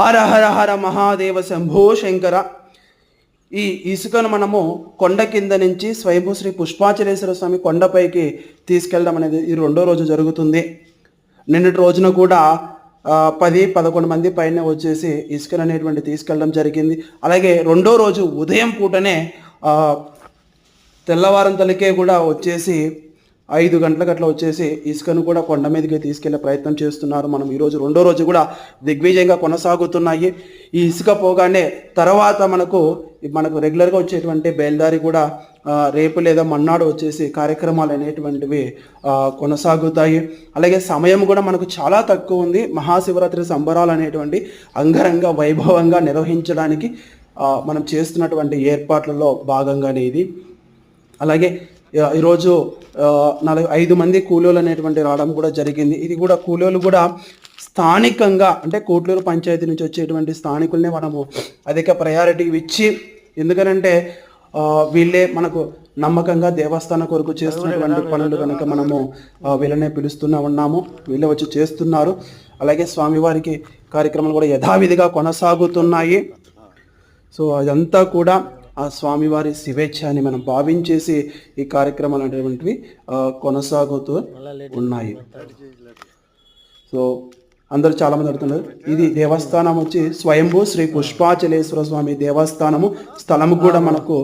హర హర హర మహాదేవ శంభో శంకర. ఈ ఇసుకను మనము కొండ కింద నుంచి స్వయంభూ శ్రీ పుష్పాచలేశ్వర స్వామి కొండపైకి తీసుకెళ్ళడం అనేది ఈ రెండో రోజు జరుగుతుంది. నిన్నటి రోజున కూడా పది పదకొండు మంది పైన వచ్చేసి ఇసుకను అనేటువంటి తీసుకెళ్ళడం జరిగింది. అలాగే రెండో రోజు ఉదయం పూటనే తెల్లవారం తలకే కూడా వచ్చేసి ఐదు గంటలకు అట్లా వచ్చేసి ఇసుకను కూడా కొండ మీదకి తీసుకెళ్ళే ప్రయత్నం చేస్తున్నారు. మనం ఈరోజు రెండో రోజు కూడా దిగ్విజయంగా కొనసాగుతున్నాయి. ఈ ఇసుక పోగానే తర్వాత మనకు మనకు రెగ్యులర్గా వచ్చేటువంటి బయలుదారి కూడా రేపు లేదా మన్నాడు వచ్చేసి కార్యక్రమాలు అనేటువంటివి కొనసాగుతాయి. అలాగే సమయం కూడా మనకు చాలా తక్కువ ఉంది. మహాశివరాత్రి సంబరాలు అనేటువంటి అంగరంగ వైభవంగా నిర్వహించడానికి మనం చేస్తున్నటువంటి ఏర్పాట్లలో భాగంగానే ఇది. అలాగే ఈరోజు నలభై ఐదు మంది కూలీలు అనేటువంటి రావడం కూడా జరిగింది. ఇది కూడా కూలీలు కూడా స్థానికంగా అంటే కోట్లూరు పంచాయతీ నుంచి వచ్చేటువంటి స్థానికుల్నే మనము అధిక ప్రయారిటీ ఇచ్చి ఎందుకనంటే వీళ్ళే మనకు నమ్మకంగా దేవస్థానం కొరకు చేస్తున్నటువంటి పనులు కనుక మనము వీళ్ళనే పిలుస్తూనే ఉన్నాము వీళ్ళే వచ్చి చేస్తున్నారు. అలాగే స్వామివారికి కార్యక్రమాలు కూడా యథావిధిగా కొనసాగుతున్నాయి. సో అదంతా కూడా ఆ స్వామివారి శివేచ్ఛ అని మనం భావించేసి ఈ కార్యక్రమాలు అనేటువంటివి కొనసాగుతూ ఉన్నాయి. సో అందరూ చాలా మంది అడుగుతున్నారు ఇది దేవస్థానం వచ్చి స్వయంభూ శ్రీ పుష్పాచలేశ్వర స్వామి దేవస్థానము. స్థలము కూడా మనకు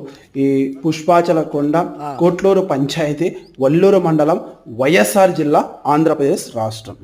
ఈ పుష్పాచల కొండ కోట్లూరు పంచాయతీ వల్లూరు మండలం వైఎస్ఆర్ జిల్లా ఆంధ్రప్రదేశ్ రాష్ట్రం.